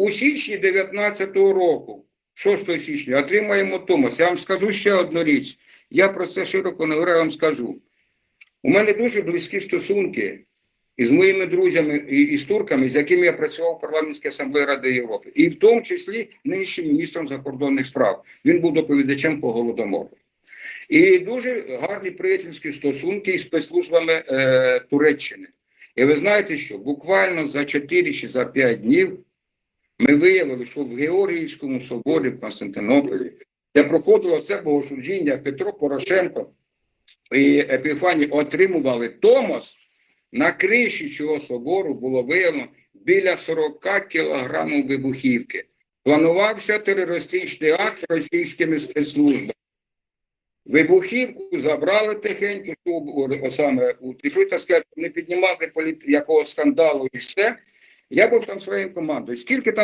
У січні 19-го року, 6 січня, отримаємо Томас. Я вам скажу ще одну річ. Я про це широко не говорю, я вам скажу. У мене дуже близькі стосунки із моїми друзями і з турками, з якими я працював в парламентській асамблеї Ради Європи, і в тому числі нинішнім міністром закордонних справ. Він був доповідачем по голодомору. І дуже гарні приятельські стосунки із спецслужбами е, Туреччини. І ви знаєте, що буквально за 4 чи за 5 днів ми виявили, що в Георгіївському соборі в Константинополі, де проходило це богослужіння, Петро Порошенко і Епіфаній отримували Томос, на криші цього собору було виявлено біля 40 кілограмів вибухівки. Планувався терористичний акт російськими спецслужбами. Вибухівку забрали тихенько, саме у так не піднімати політ якого скандалу і все. Я був там своєю командою. Скільки там